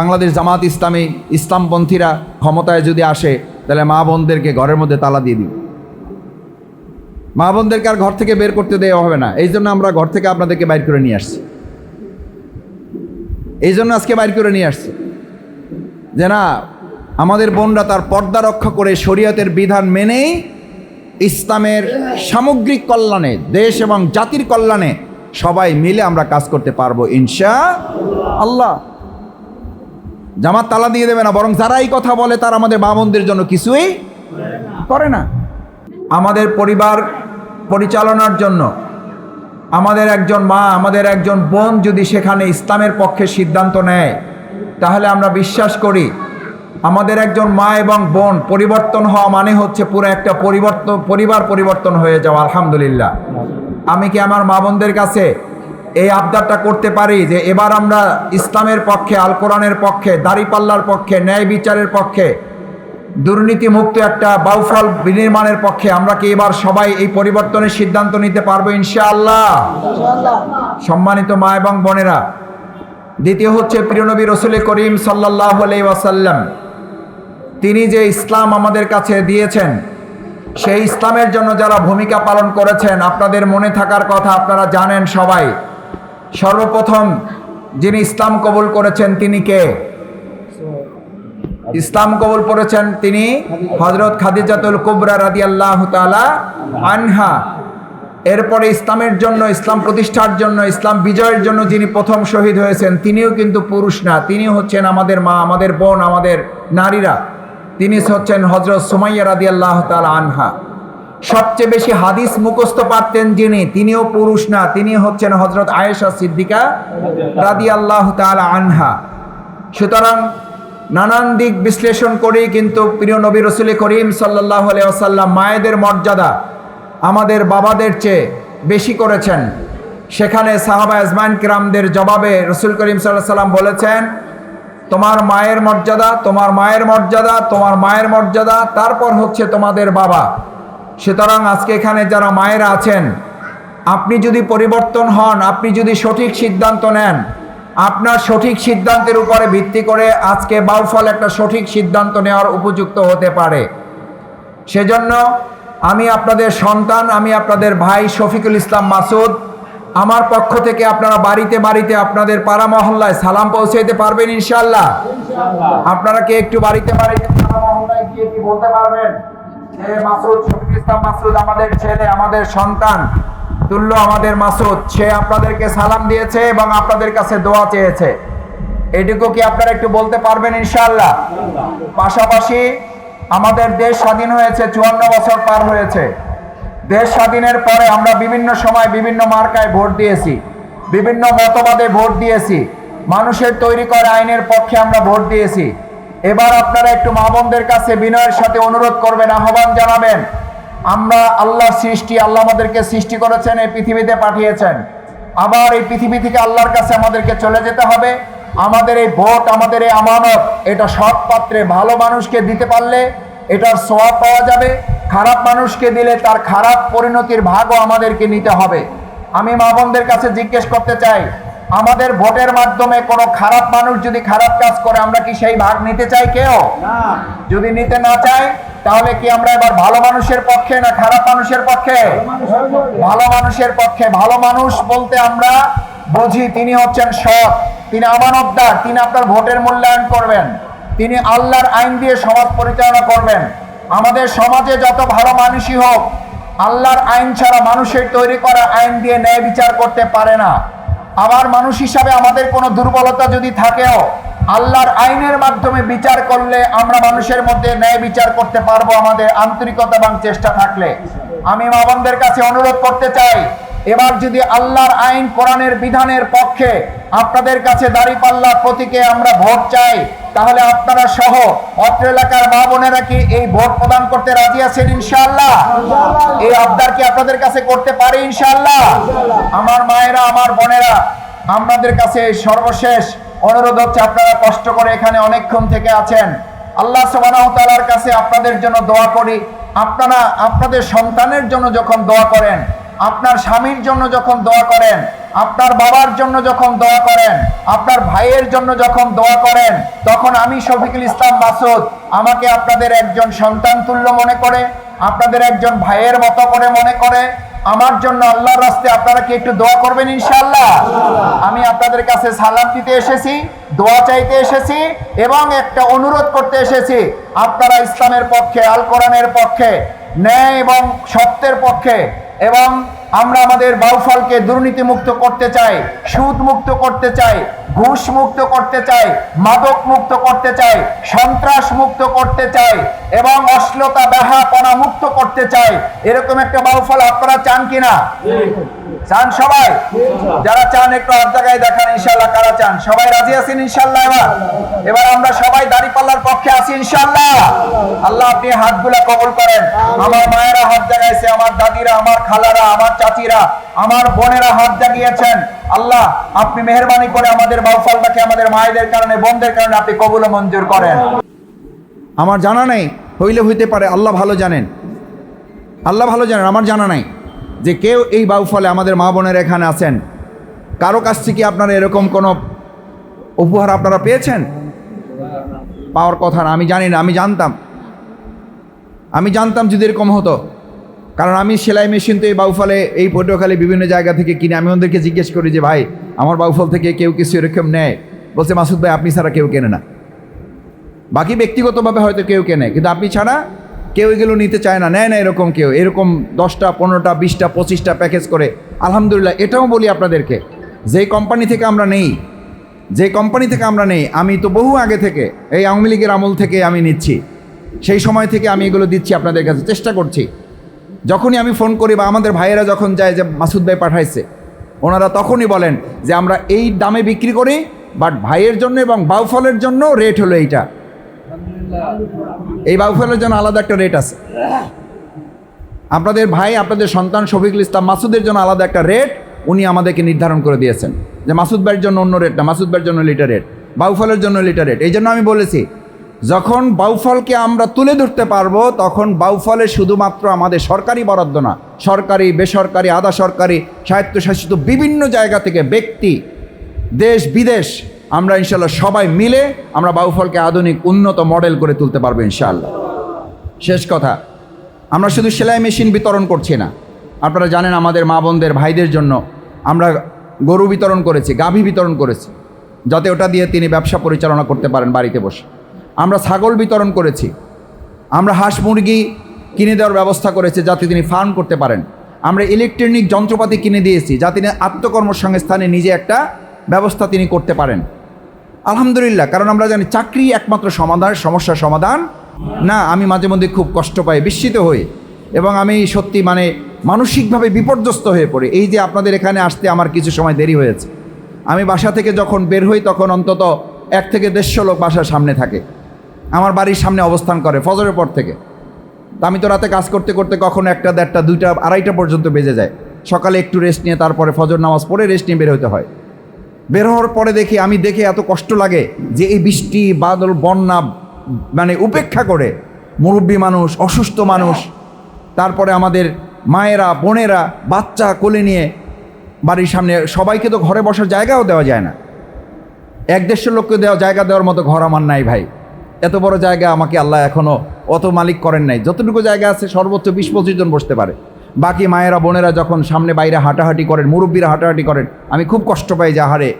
বাংলাদেশ জামাত ইসলামী ইসলামপন্থীরা ক্ষমতায় যদি আসে, তাহলে মা বোনদেরকে ঘরের মধ্যে তালা দিয়ে দিই মা বোনদেরকে আর ঘর থেকে বের করতে দেওয়া হবে না। এই জন্য আমরা ঘর থেকে আপনাদেরকে বাইর করে নিয়ে আসছি। এই জন্য আজকে বাইর করে নিয়ে আসছি। যে না, আমাদের বোনরা তার পর্দা রক্ষা করে শরীয়তের বিধান মেনেই ইসলামের সামগ্রিক কল্যাণে, দেশ এবং জাতির কল্যাণে সবাই মিলে আমরা কাজ করতে পারব ইনশা আল্লাহ। জামাত তালা দিয়ে দেবে না, বরং যারা এই কথা বলে তার আমাদের বামনদের জন্য কিছুই করে না। আমাদের পরিবার পরিচালনার জন্য আমাদের একজন মা, আমাদের একজন বোন যদি সেখানে ইসলামের পক্ষে সিদ্ধান্ত নেয়, তাহলে আমরা বিশ্বাস করি আমাদের একজন মা এবং বোন পরিবর্তন হওয়া মানে হচ্ছে পুরো একটা পরিবর্তন, পরিবার পরিবর্তন হয়ে যাওয়া, আলহামদুলিল্লাহ। আমি কি আমার মা বোনদের কাছে এই আবদারটা করতে পারি যে এবার আমরা ইসলামের পক্ষে আল কোরআনের পক্ষে, দাড়িপাল্লার পক্ষে, ন্যায় বিচারের পক্ষে দুর্নীতি মুক্ত একটা বাউফল বিনির্মাণের পক্ষে আমরা কি এবার সবাই এই পরিবর্তনের সিদ্ধান্ত নিতে পারব ইনশাআল্লাহ? সম্মানিত মা এবং বোনেরা, দ্বিতীয় হচ্ছে প্রিয়নবী রসুল করিম সাল্লাহ ওয়াসাল্লাম, তিনি যে ইসলাম আমাদের কাছে দিয়েছেন, সেই ইসলামের জন্য যারা ভূমিকা পালন করেছেন, আপনাদের মনে থাকার কথা আপনারা জানেন সবাই। সর্বপ্রথম যিনি ইসলাম কবুল করেছেন তিনি কে? ইসলাম কবুল করেছেন তিনি হজরত খাদিজাতুল কুবরা রাদি আল্লাহ আনহা। এরপরে ইসলামের জন্য, ইসলাম প্রতিষ্ঠার জন্য, ইসলাম বিজয়ের জন্য যিনি প্রথম শহীদ হয়েছেন, তিনিও কিন্তু পুরুষ না তিনি হচ্ছেন আমাদের মা, আমাদের বোন, আমাদের নারীরা। তিনি হচ্ছেন হজরত সুমাইয়া রাদি আল্লাহ আনহা। সবচেয়ে বেশি হাদিস মুখস্থ পারতেন যিনি, তিনিও পুরুষ না, তিনি হচ্ছেন হজরত আয়েশা সিদ্দিকা রাদি আল্লাহ আনহা। সুতরাং নানান দিক বিশ্লেষণ করেই কিন্তু প্রিয় নবী রসুল করিম সাল্লাহ আসাল্লাম মায়েদের মর্যাদা আমাদের বাবাদের চেয়ে বেশি করেছেন। সেখানে সাহাবা আজমান কিরামদের জবাবে রসুল করিম সাল্লাহ সাল্লাম বলেছেন, তোমার মায়ের মর্যাদা, তোমার মায়ের মর্যাদা, তোমার মায়ের মর্যাদা, তারপর হচ্ছে তোমাদের বাবা। সুতরাং আজকে এখানে যারা মায়েরা আছেন, আপনি যদি পরিবর্তন হন, আপনি যদি সঠিক সিদ্ধান্ত নেন, আপনার সঠিক সিদ্ধান্তের উপরে ভিত্তি করে আজকে বাউফল একটা সঠিক সিদ্ধান্ত নেওয়ার উপযুক্ত হতে পারে। সেজন্য আমি আপনাদের সন্তান, আমি আপনাদের ভাই শফিকুল ইসলাম মাসুদ, আমার পক্ষ থেকে আপনারা বাড়িতে বাড়িতে আপনাদের পাড়া মহল্লায় সালাম পৌঁছাইতে পারবেন ইনশাল্লাহ আপনারা কি একটু বাড়িতে বাড়িতে পাড়া মহল্লায় গিয়ে কি বলতে পারবেন? যে মাসুদ শফিকুল ইসলাম মাসুদ, আমাদের ছেলে, আমাদের সন্তান, তুল্য আমাদের মাসুদ, সে আপনাদেরকে সালাম দিয়েছে এবং আপনাদের কাছে দোয়া চেয়েছে। এটুকু কি আপনারা একটু বলতে পারবেন ইনশাআল্লাহ? পাশাপাশি আমাদের দেশ স্বাধীন হয়েছে, চুয়ান্ন বছর পার হয়েছে। দেশ স্বাধীনের পরে আমরা বিভিন্ন সময় বিভিন্ন মার্কায় ভোট দিয়েছি, বিভিন্ন মতবাদে ভোট দিয়েছি। মানুষের তৈরি করা আইনের পক্ষে আমরা ভোট দিয়েছি। এবার আপনারা একটু মা বোনদের কাছে বিনয়ের সাথে অনুরোধ করবেন, আহ্বান জানাবেন। আমরা আল্লাহর সৃষ্টি, আল্লাহ আমাদেরকে সৃষ্টি করেছেন, এই পৃথিবীতে পাঠিয়েছেন। আবার এই পৃথিবী থেকে আল্লাহর কাছে আমাদেরকে চলে যেতে হবে। আমাদের এই ভোট, আমাদের এই আমানত, এটা সৎ পাত্রে ভালো মানুষকে দিতে পারলে এটার সোয়াব পাওয়া যাবে। খারাপ মানুষকে দিলে তার খারাপ পরিণতির ভাগও আমাদেরকে নিতে হবে। আমি মা বোনদের কাছে জিজ্ঞেস করতে চাই আমাদের ভোটের মাধ্যমে কোনো খারাপ মানুষ যদি খারাপ কাজ করে আমরা কি সেই ভাগ নিতে চাই কেউ? যদি নিতে না চাই তাহলে কি আমরা এবার ভালো মানুষের পক্ষে না খারাপ মানুষের পক্ষে। ভালো মানুষের পক্ষে। ভালো মানুষ বলতে আমরা বুঝি তিনি হচ্ছেন সৎ তিনি আমানতদার তিনি আপনার ভোটের মূল্যায়ন করবেন তিনি আল্লাহর আইন দিয়ে সমাজ পরিচালনা করবেন। আমাদের সমাজে যত ভালো মানুষই হোক আল্লাহর আইন ছাড়া মানুষের তৈরি করা আইন দিয়ে ন্যায় বিচার করতে পারে না। আবার মানুষ হিসাবে আমাদের কোনো দুর্বলতা যদি থাকেও, আল্লাহর আইনের মাধ্যমে বিচার করলে আমরা মানুষের মধ্যে ন্যায় বিচার করতে পারব আমাদের আন্তরিকতা এবং চেষ্টা থাকলে। আমি মাবনদের কাছে অনুরোধ করতে চাই, এবার যদি আল্লাহর আইন, কোরআনের বিধানের পক্ষে আপনাদের কাছে দাঁড়িপাল্লার প্রতীকে আমরা ভোট চাই তাহলে আপনারা সহ অত্র এলাকার মা বোনেরা কি এই ভোট প্রদান করতে রাজি আছেন ইনশাআল্লাহ? এই আবদার কি আপনাদের কাছে করতে পারে ইনশাআল্লাহ? আমার মায়েরা, আমার বোনেরা আপনাদের কাছে সর্বশেষ অনুরোধ হচ্ছে আপনারা কষ্ট করে এখানে অনেকক্ষণ থেকে আছেন। আল্লাহ তাআলার কাছে আপনাদের জন্য দোয়া করি। আপনারা, আপনাদের সন্তানের জন্য যখন দোয়া করেন আপনার স্বামীর জন্য যখন দোয়া করেন, আপনার বাবার জন্য যখন দোয়া করেন, আপনার ভাইয়ের জন্য যখন দোয়া করেন, তখন আমি শফিকুল ইসলাম মাসুদ আমাকে আপনাদের একজন সন্তান তুল্য মনে করে, আপনাদের একজন ভাইয়ের মতো করে মনে করে। আমার জন্য আল্লাহর রাস্তে আপনারা কি একটু দোয়া করবেন ইনশাল্লাহ আমি আপনাদের কাছে সালাম দিতে এসেছি, দোয়া চাইতে এসেছি এবং একটা অনুরোধ করতে এসেছি। আপনারা ইসলামের পক্ষে, আল কোরআনের পক্ষে, ন্যায় এবং সত্যের পক্ষে এবং আমরা আমাদের বাউফলকে দুর্নীতি মুক্ত করতে চাই সুদ মুক্ত করতে চাই ঘুষ মুক্ত করতে চাই মাদক মুক্ত করতে চাই সন্ত্রাস মুক্ত করতে চাই, এবং অশ্লীলতা ব্যাহাপনা মুক্ত করতে চাই। এরকম একটা বাউফল আপনারা চান কিনা? চান সবাই? যারা চান একটু হাত জায়গায় দেখান ইনশাল্লাহ কারা চান? সবাই রাজি আছেন ইনশাল্লাহ এবার? এবার আমরা সবাই দাড়ি পাল্লার পক্ষে আছি ইনশাল্লাহ আল্লাহ আপনি হাতগুলা কবল করেন। আমার মায়েরা হাত জাগাইছে, আমার দাদিরা, আমার খালারা, আমার চাচিরা, আমার বোনেরা হাত জাগিয়েছেন। আল্লাহ, আপনি মেহরবানি করে আমাদের বাউফলটাকে আমাদের মায়েদের কারণে, বোনদের কারণে আপনি কবুল মঞ্জুর করেন। আমার জানা নেই, হইলে হইতে পারে, আল্লাহ ভালো জানেন। আল্লাহ ভালো জানেন, আমার জানা নাই যে কেউ এই বাউফলে আমাদের মা বোনের এখানে আছেন। কারও কাছ থেকে আপনারা এরকম কোনো উপহার আপনারা পেয়েছেন? পাওয়ার কথা না, আমি জানি না, আমি জানতাম। আমি জানতাম যদি এরকম হতো। কারণ আমি সেলাই মেশিন তো এই বাউফলে, এই পটুয়াখালী বিভিন্ন জায়গা থেকে কিনে, আমি ওদেরকে জিজ্ঞেস করি যে, ভাই, আমার বাউফল থেকে কেউ কিছু এরকম নেয়? বলছে, মাসুদ ভাই, আপনি ছাড়া কেউ কেনে না। বাকি ব্যক্তিগতভাবে হয়তো কেউ কেনে, কিন্তু আপনি ছাড়া কেউ এগুলো নিতে চায় না, নেয় না এরকম কেউ। এরকম দশটা, পনেরোটা, বিশটা, পঁচিশটা প্যাকেজ করে। আলহামদুলিল্লাহ, এটাও বলি আপনাদেরকে, যে কোম্পানি থেকে আমরা নেই, যে কোম্পানি থেকে আমরা নেই, আমি তো বহু আগে থেকে, এই আওয়ামী লীগের আমল থেকে আমি নিচ্ছি। সেই সময় থেকে আমি এগুলো দিচ্ছি আপনাদের কাছে, চেষ্টা করছি। যখনই আমি ফোন করি বা আমাদের ভাইয়েরা যখন যায় যে মাসুদ ভাই পাঠাইছে, ওনারা তখনই বলেন যে আমরা এই দামে বিক্রি করি বাট ভাইয়ের জন্য এবং বাউফলের জন্য রেট হলো এইটা। এই বাউফলের জন্য আলাদা একটা রেট আছে। আপনাদের ভাই, আপনাদের সন্তান শফিকুল ইসলাম মাসুদের জন্য আলাদা একটা রেট উনি আমাদেরকে নির্ধারণ করে দিয়েছেন। যে মাসুদ ভাইয়ের জন্য অন্য রেট না, মাসুদ ভাইয়ের জন্য লিটার রেট বাউফলের জন্য লিটার রেট এই জন্য আমি বলেছি যখন বাউফলকে আমরা তুলে ধরতে পারব, তখন বাউফলে শুধুমাত্র আমাদের সরকারি বরাদ্দ না, সরকারি, বেসরকারি, আধা সরকারি, স্বায়ত্তশাসিত বিভিন্ন জায়গা থেকে ব্যক্তি, দেশ, বিদেশ, আমরা ইনশাল্লাহ সবাই মিলে আমরা বাউফলকে আধুনিক, উন্নত মডেল করে তুলতে পারব ইনশাআল্লাহ। শেষ কথা, আমরা শুধু সেলাই মেশিন বিতরণ করছি না। আপনারা জানেন আমাদের মা বোনদের, ভাইদের জন্য আমরা গরু বিতরণ করেছি, গাভী বিতরণ করেছি। যাতে ওটা দিয়ে তিনি ব্যবসা পরিচালনা করতে পারেন বাড়িতে বসে। আমরা ছাগল বিতরণ করেছি। আমরা হাঁস মুরগি কিনে দেওয়ার ব্যবস্থা করেছি যাতে তিনি ফার্ম করতে পারেন। আমরা ইলেকট্রনিক যন্ত্রপাতি কিনে দিয়েছি যাতে তিনি আত্মকর্মসংস্থানে নিজে একটা ব্যবস্থা তিনি করতে পারেন। আলহামদুলিল্লাহ, কারণ আমরা জানি চাকরি একমাত্র সমাধান সমস্যার সমাধান। না, আমি মাঝে মধ্যে খুব কষ্ট পাই, বিস্মিত হই। এবং আমি সত্যি মানে মানসিকভাবে বিপর্যস্ত হয়ে পড়ি। এই যে আপনাদের এখানে আসতে আমার কিছু সময় দেরি হয়েছে। আমি বাসা থেকে যখন বের হই তখন অন্তত এক থেকে দেড়শো লোক বাসার সামনে থাকে। আমার বাড়ির সামনে অবস্থান করে ফজরের পর থেকে। আমি তো রাতে কাজ করতে করতে কখনো একটা, দেড়টা, দুইটা, আড়াইটা পর্যন্ত বেজে যায়। সকালে একটু রেস্ট নিয়ে তারপরে ফজর নামাজ পড়ে রেস্ট নিয়ে বের হতে হয়। বের হওয়ার পরে দেখি, আমি দেখে এত কষ্ট লাগে যে এই বৃষ্টি, বাদল, বন্যা মানে উপেক্ষা করে। মুরব্বী মানুষ, অসুস্থ মানুষ। তারপরে আমাদের মায়েরা, বোনেরা, বাচ্চা কোলে নিয়ে বাড়ির সামনে, সবাইকে তো ঘরে বসার জায়গাও দেওয়া যায় না। এক দেশের লোককে দেওয়া জায়গা দেওয়ার মতো ঘর আমার নাই ভাই। এত বড় জায়গা আমাকে আল্লাহ এখনও অত মালিক করেন নাই। যতটুকু জায়গা আছে সর্বোচ্চ বিশ পঁচিশ জন বসতে পারে। বাকি মায়েরা, বোনেরা যখন সামনে বাইরে হাঁটাহাঁটি করেন, মুরব্বীরা হাঁটাহাঁটি করেন, আমি খুব কষ্ট পাই যে হারে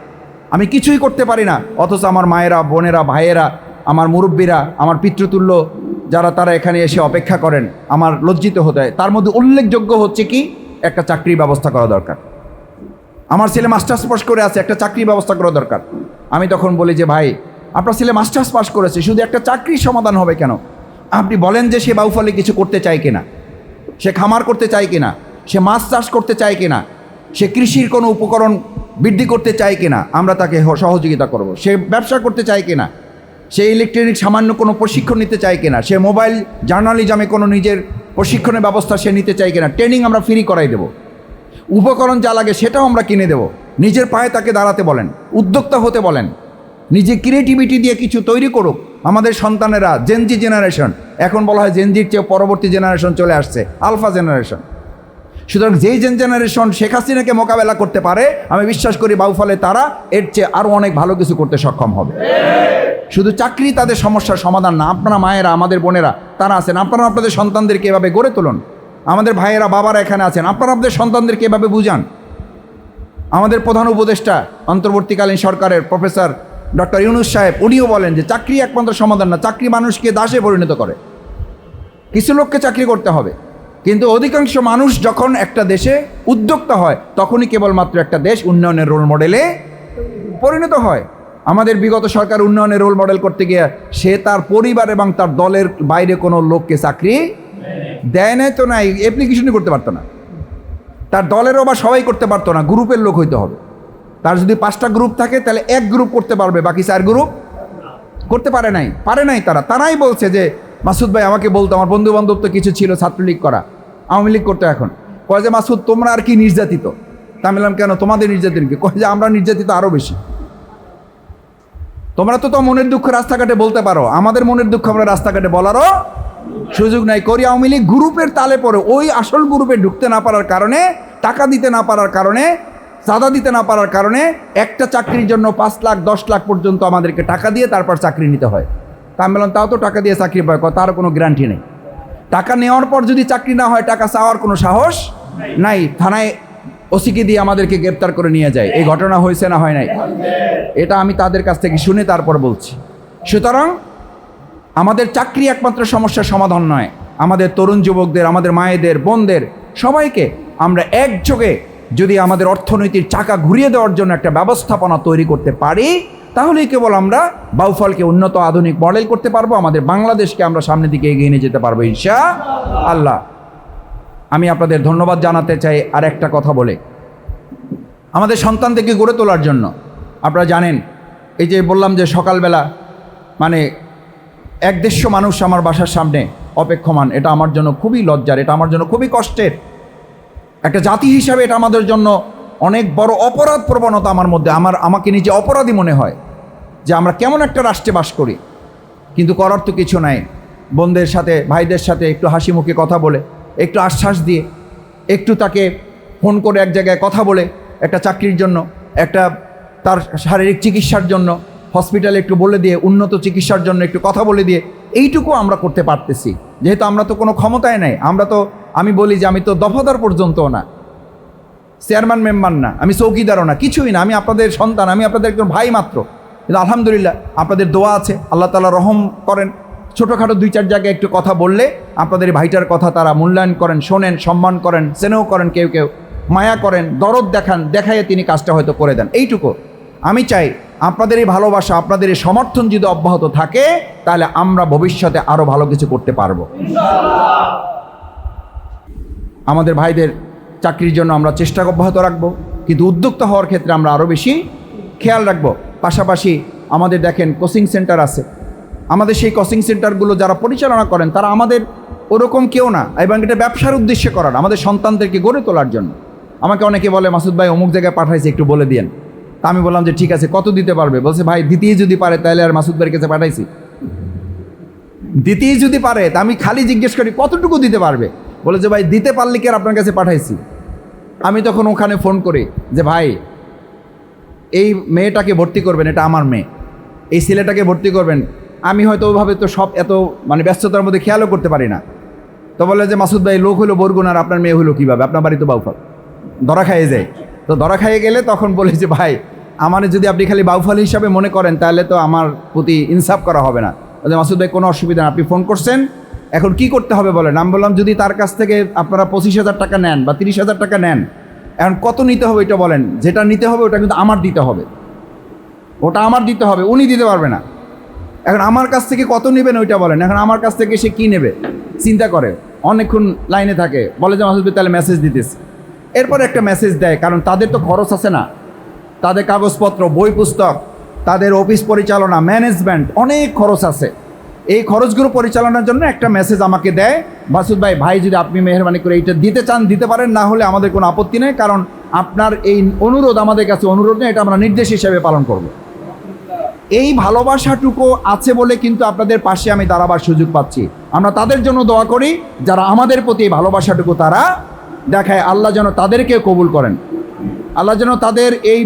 আমি কিছুই করতে পারি না। অথচ আমার মায়েরা, বোনেরা, ভাইয়েরা, আমার মুরব্বীরা, আমার পিতৃতুল্য, যারা তারা এখানে এসে অপেক্ষা করেন, আমার লজ্জিত হতে হয়। তার মধ্যে উল্লেখযোগ্য হচ্ছে কি? একটা চাকরির ব্যবস্থা করা দরকার। আমার ছেলে মাস্টার্স পাস করে আছে, একটা চাকরির ব্যবস্থা করা দরকার। আমি তখন বলি যে, ভাই আপনার ছেলে মাস্টার্স পাস করেছে, শুধু একটা চাকরির সমাধান হবে কেন? আপনি বলেন যে সে বাউফলে কিছু করতে চায় কিনা? সে খামার করতে চায় কিনা? সে মাছ চাষ করতে চায় কিনা? সে কৃষির কোনো উপকরণ বৃদ্ধি করতে চায় কিনা? আমরা তাকে সহযোগিতা করব। সে ব্যবসা করতে চায় কিনা? সে ইলেকট্রনিক সামান্য কোনো প্রশিক্ষণ নিতে চায় কিনা? সে মোবাইল জার্নালিজমে কোনো নিজের প্রশিক্ষণের ব্যবস্থা সে নিতে চায় কিনা? ট্রেনিং আমরা ফ্রি করাই দেবো। উপকরণ যা লাগে সেটাও আমরা কিনে দেব। নিজের পায়ে তাকে দাঁড়াতে বলেন। উদ্যোক্তা হতে বলেন। নিজে ক্রিয়েটিভিটি দিয়ে কিছু তৈরি করুক। আমাদের সন্তানেরা জেনজি জেনারেশন এখন বলা হয় জেনজির চেয়ে পরবর্তী জেনারেশন চলে আসছে আলফা জেনারেশন সুতরাং যেই জেন জেনারেশন শেখ হাসিনাকে মোকাবেলা করতে পারে, আমি বিশ্বাস করি বাউফলে তারা এর চেয়ে আরও অনেক ভালো কিছু করতে সক্ষম হবে। শুধু চাকরি তাদের সমস্যার সমাধান না, আপনারা মায়েরা, আমাদের বোনেরা, তারা আছেন। আপনারা আপনাদের সন্তানদেরকে এভাবে গড়ে তুলুন। আমাদের ভাইয়েরা, বাবারা এখানে আছেন। আপনারা আপনাদের সন্তানদেরকে এভাবে বুঝান। আমাদের প্রধান উপদেষ্টা, অন্তর্বর্তীকালীন সরকারের প্রফেসর ডক্টর ইউনুস সাহেব, উনিও বলেন যে চাকরি একমাত্র সমাধান না, চাকরি মানুষকে দাসে পরিণত করে। কিছু লোককে চাকরি করতে হবে। কিন্তু অধিকাংশ মানুষ যখন একটা দেশে উদ্যোক্তা হয়, তখনই কেবলমাত্র একটা দেশ উন্নয়নের রোল মডেলে পরিণত হয়। আমাদের বিগত সরকার উন্নয়নের রোল মডেল করতে গিয়ে সে তার পরিবার এবং তার দলের বাইরে কোনো লোককে চাকরি দেয় নাই তো নাই অ্যাপ্লিকেশনই করতে পারতো না। তার দলেরও বা সবাই করতে পারতো না গ্রুপের লোক হইতে হবে। তার যদি পাঁচটা গ্রুপ থাকে, তাহলে এক গ্রুপ করতে পারবে, বাকি চার গ্রুপ করতে পারে নাই পারে নাই তারা। তারাই বলছে যে, মাসুদ ভাই আমাকে বলতো, আমার বন্ধু বান্ধব তো কিছু ছিল, ছাত্রলীগ করা, আওয়ামী লীগ করতো এখন। কয় যে, মাসুদ, তোমরা আর কি নির্যাতিত? তা আমি কেন, তোমাদের নির্যাতন কি কয় যে, আমরা নির্যাতিত আরও বেশি। তোমরা তো তো মনের দুঃখ রাস্তাঘাটে বলতে পারো, আমাদের মনের দুঃখ আমরা রাস্তাঘাটে বলারও সুযোগ নাই। করি আওয়ামী লীগ গ্রুপের তালে পরে ওই আসল গ্রুপে ঢুকতে না পারার কারণে, টাকা দিতে না পারার কারণে চাঁদা দিতে না পারার কারণে একটা চাকরির জন্য পাঁচ লাখ, দশ লাখ পর্যন্ত আমাদেরকে টাকা দিয়ে তারপর চাকরি নিতে হয়। তা আমি বললাম, তাও তো টাকা দিয়ে চাকরি পায় তারও কোনো গ্যারান্টি নেই। টাকা নেওয়ার পর যদি চাকরি না হয়, টাকা চাওয়ার কোনো সাহস নাই, থানায় ওসিকে দিয়ে আমাদেরকে গ্রেপ্তার করে নিয়ে যায়। এই ঘটনা হয়েছে না হয় নাই? এটা আমি তাদের কাছ থেকে শুনে তারপর বলছি। সুতরাং আমাদের চাকরি একমাত্র সমস্যার সমাধান নয়। আমাদের তরুণ যুবকদের, আমাদের মায়েদের, বোনদের, সবাইকে আমরা একযোগে যদি আমাদের অর্থনীতির চাকা ঘুরিয়ে দেওয়ার জন্য একটা ব্যবস্থাপনা তৈরি করতে পারি, তাহলেই কেবল আমরা বাউফলকে উন্নত আধুনিক মডেল করতে পারব, আমাদের বাংলাদেশকে আমরা সামনের দিকে এগিয়ে নিয়ে যেতে পারব ইনশা আল্লাহ আমি আপনাদের ধন্যবাদ জানাতে চাই, আর একটা কথা বলে। আমাদের সন্তানদেরকে গড়ে তোলার জন্য, আপনারা জানেন, এই যে বললাম যে সকালবেলা মানে এক দেড়শো মানুষ আমার বাসার সামনে অপেক্ষমান, এটা আমার জন্য খুবই লজ্জার, এটা আমার জন্য খুবই কষ্টের। একটা জাতি হিসাবে এটা আমাদের জন্য অনেক বড় অপরাধ প্রবণতা আমার মধ্যে, আমার, আমাকে নিজে অপরাধী মনে হয় যে আমরা কেমন একটা রাষ্ট্রে বাস করি। কিন্তু করার তো কিছু নাই। বোনদের সাথে, ভাইদের সাথে একটু হাসি মুখে কথা বলে, একটু আশ্বাস দিয়ে, একটু তাকে ফোন করে এক জায়গায় কথা বলে একটা চাকরির জন্য, একটা তার শারীরিক চিকিৎসার জন্য, হসপিটালে একটু বলে দিয়ে, উন্নত চিকিৎসার জন্য একটু কথা বলে দিয়ে, এইটুকু আমরা করতে পারতেছি। যেহেতু আমরা তো কোনো ক্ষমতায় নাই, আমরা তো আমি বলি যে আমি তো দফাদার পর্যন্তও না, চেয়ারম্যান মেম্বার না, আমি চৌকিদারও না, কিছুই না, আমি আপনাদের সন্তান, আমি আপনাদের একজন ভাই মাত্র। কিন্তু আলহামদুলিল্লাহ আপনাদের দোয়া আছে, আল্লাহ তালা রহম করেন। ছোটোখাটো দুই চার জায়গায় একটু কথা বললে আপনাদের ভাইটার কথা তারা মূল্যায়ন করেন, শোনেন, সম্মান করেন, স্নেহ করেন কেউ কেউ, মায়া করেন, দরদ দেখান, দেখাইয়ে তিনি কাজটা হয়তো করে দেন। এইটুকু। আমি চাই আপনাদের এই ভালোবাসা, আপনাদের এই সমর্থন যদি অব্যাহত থাকে, তাহলে আমরা ভবিষ্যতে আরও ভালো কিছু করতে পারব। আমাদের ভাইদের চাকরির জন্য আমরা চেষ্টা অব্যাহত রাখব, কিন্তু উদ্যোক্তা হওয়ার ক্ষেত্রে আমরা আরও বেশি খেয়াল রাখব। পাশাপাশি আমাদের দেখেন কোচিং সেন্টার আছে। আমাদের সেই কোচিং সেন্টারগুলো যারা পরিচালনা করেন, তারা আমাদের ওরকম কেউ না, এবং এটা ব্যবসার উদ্দেশ্যে করার, আমাদের সন্তানদেরকে গড়ে তোলার জন্য। আমাকে অনেকে বলে, মাসুদ ভাই, অমুক জায়গায় পাঠাইছে, একটু বলে দিয়েন। তা আমি বললাম যে, ঠিক আছে, কত দিতে পারবে? বলছে, ভাই দিতেই যদি পারে, তাহলে আর মাসুদ ভাইয়ের কাছে পাঠাইছি। দিতেই যদি পারে, তা আমি খালি জিজ্ঞেস করি, কতটুকু দিতে পারবে? বলে যে, ভাই, দিতে পারলে কি আর আপনার কাছে পাঠাইছি? আমি তখন ওখানে ফোন করি যে, ভাই, এই মেয়েটাকে ভর্তি করবেন, এটা আমার মেয়ে। এই ছেলেটাকে ভর্তি করবেন। আমি হয়তো ওইভাবে তো সব এত মানে ব্যস্ততার মধ্যে খেয়ালও করতে পারি না। তো বলে যে, মাসুদ ভাই, লোক হলো বরগুন আর আপনার মেয়ে হলো কীভাবে? আপনার বাড়ি তো বাউফল। ধরা খাইয়ে যায়। তো ধরা খাইয়ে গেলে তখন বলে যে, ভাই, আমার যদি আপনি খালি বাউফল হিসাবে মনে করেন, তাহলে তো আমার প্রতি ইনসাফ করা হবে না। মাসুদ ভাই, কোনো অসুবিধা না। আপনি ফোন করছেন এখন কি করতে হবে বলেন? আমি বললাম, যদি তার কাছ থেকে আপনারা পঁচিশ হাজার টাকা নেন বা তিরিশ হাজার টাকা নেন, এখন কত নিতে হবে এটা বলেন? যেটা নিতে হবে ওটা কিন্তু আমার দিতে হবে। ওটা আমার দিতে হবে, উনি দিতে পারবে না। এখন আমার কাছ থেকে কত নেবেন ওইটা বলেন। এখন আমার কাছ থেকে সে কী নেবে? চিন্তা করে। অনেকক্ষণ লাইনে থাকে। বলে যে, মাসুদ তাহলে মেসেজ দিতেছে। এরপর একটা মেসেজ দেয়, কারণ তাদের তো খরচ আছে না। তাদের কাগজপত্র, বই পুস্তক, তাদের অফিস পরিচালনা ম্যানেজমেন্ট অনেক খরচ আছে। এই খরচগুলো পরিচালনার জন্য একটা মেসেজ আমাকে দেয় মাসুদ ভাই ভাই, যদি আপনি মেহরবানি করে এইটা দিতে চান, দিতে পারেন, না হলে আমাদের কোনো আপত্তি নেই, কারণ আপনার এই অনুরোধ আমাদের কাছে অনুরোধ নেই, এটা আমরা নির্দেশ হিসেবে পালন করব। এই ভালোবাসাটুকু আছে বলে কিন্তু আপনাদের পাশে আমি দাঁড়াবার সুযোগ পাচ্ছি। আমরা তাদের জন্য দোয়া করি, যারা আমাদের প্রতি এই ভালোবাসাটুকু তারা দেখায়, আল্লাহ যেন তাদেরকেও কবুল করেন। আল্লাহ যেন তাদের এই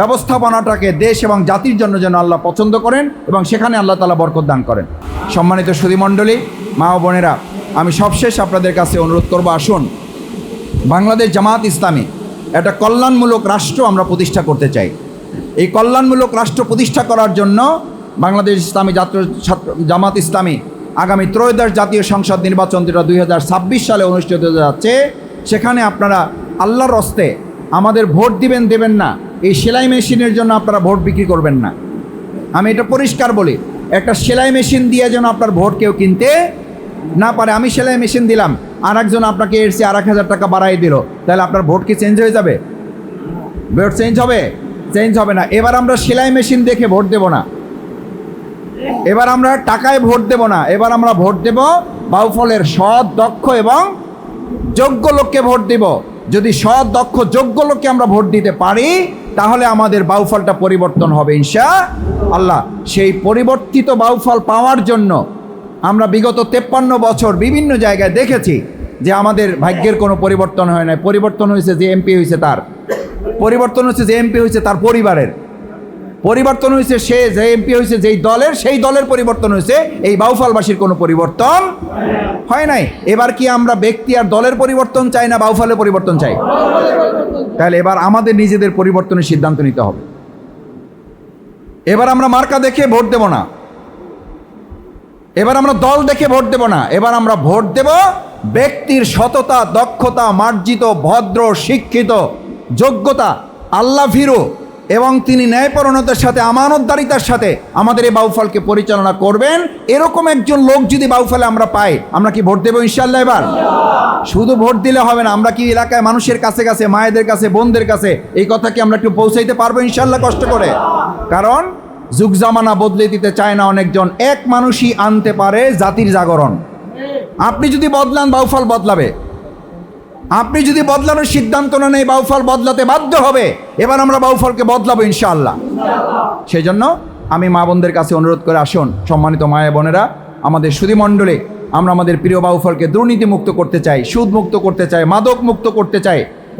ব্যবস্থাপনাটাকে দেশ এবং জাতির জন্য যেন আল্লাহ পছন্দ করেন এবং সেখানে আল্লাহ তালা বরকত দান করেন। সম্মানিত সুধীমণ্ডলী, মা ও বোনেরা, আমি সবশেষ আপনাদের কাছে অনুরোধ করব, আসুন। বাংলাদেশ জামাত ইসলামী একটা কল্যাণমূলক রাষ্ট্র আমরা প্রতিষ্ঠা করতে চাই। এই কল্যাণমূলক রাষ্ট্র প্রতিষ্ঠা করার জন্য বাংলাদেশ ইসলামী জাতীয় ছাত্র, জামাত ইসলামী আগামী ত্রয়োদশ জাতীয় সংসদ নির্বাচন যেটা দুই হাজার ছাব্বিশ সালে অনুষ্ঠিত হতে যাচ্ছে, সেখানে আপনারা আল্লাহর রস্তে আমাদের ভোট দিবেন, দেবেন না। এই সেলাই মেশিনের জন্য আপনারা ভোট বিক্রি করবেন না। আমি এটা পরিষ্কার বলি একটা সেলাই মেশিন দিয়ে যেন আপনার ভোট কেউ কিনতে না পারে। আমি সেলাই মেশিন দিলাম আর একজন আপনাকে চেয়ে আর এক হাজার টাকা বাড়াই দিল। তাহলে আপনার ভোট কি চেঞ্জ হয়ে যাবে? ভোট চেঞ্জ হবে? চেঞ্জ হবে না। এবার আমরা সেলাই মেশিন দেখে ভোট দেব না। এবার আমরা টাকায় ভোট দেব না। এবার আমরা ভোট দেব বাউফলের সৎ, দক্ষ এবং যোগ্য লোককে ভোট দিব। যদি সৎ, দক্ষ, যোগ্য লোককে আমরা ভোট দিতে পারি তাহলে আমাদের বাউফলটা পরিবর্তন হবে, ইনশা আল্লাহ। সেই পরিবর্তিত বাউফল পাওয়ার জন্য আমরা বিগত তেপ্পান্ন বছর বিভিন্ন জায়গায় দেখেছি যে আমাদের ভাগ্যের কোনো পরিবর্তন হয় না পরিবর্তন হয়েছে যে এমপি হয়েছে তার। পরিবর্তন হচ্ছে যে এমপি হয়েছে তার পরিবারের। পরিবর্তন হয়েছে সে, যে এমপি হয়েছে, যেই দলের, সেই দলের পরিবর্তন হয়েছে। এই বাউফালবাসীর কোনো পরিবর্তন হয় নাই। এবার কি আমরা ব্যক্তি আর দলের পরিবর্তন চাই না বাউফালের পরিবর্তন চাই? তাহলে এবার আমাদের নিজেদের পরিবর্তনের সিদ্ধান্ত নিতে হবে। এবার আমরা মার্কা দেখে ভোট দেব না। এবার আমরা দল দেখে ভোট দেব না। এবার আমরা ভোট দেব ব্যক্তির সততা, দক্ষতা, মার্জিত, ভদ্র, শিক্ষিত, যোগ্যতা, আল্লাহ ভীরু। এবং তিনি ন্যায়পরণতার সাথে, আমানতদারিতার সাথে আমাদের এই বাউফলকে পরিচালনা করবেন। এরকম একজন লোক যদি বাউফলে আমরা পাই, আমরা কি ভোট দেবো ইনশাল্লাহ এবার? শুধু ভোট দিলে হবে না, আমরা কি এলাকায় মানুষের কাছে কাছে, মায়েদের কাছে, বোনদের কাছে, এই কথা কি আমরা একটু পৌঁছাইতে পারব ইনশাল্লাহ কষ্ট করে? কারণ যুগ জামানা বদলে দিতে চায় না অনেকজন, এক মানুষই আনতে পারে জাতির জাগরণ। আপনি যদি বদলান, বাউফল বদলাবে। আপনি যদি বদলানোর সিদ্ধান্ত না নেই বাউফল বদলাতে বাধ্য হবে। এবার আমরা বাউফলকে বদলাবো ইনশাআল্লাহ। সেই জন্য আমি মা বোনদের কাছে অনুরোধ করে আসুন, সম্মানিত মায়া বোনেরা, আমাদের সুদীমণ্ডলে আমরা আমাদের প্রিয় বাউফলকে দুর্নীতিমুক্ত করতে চাই সুদ মুক্ত করতে চাই মাদক মুক্ত করতে চাই।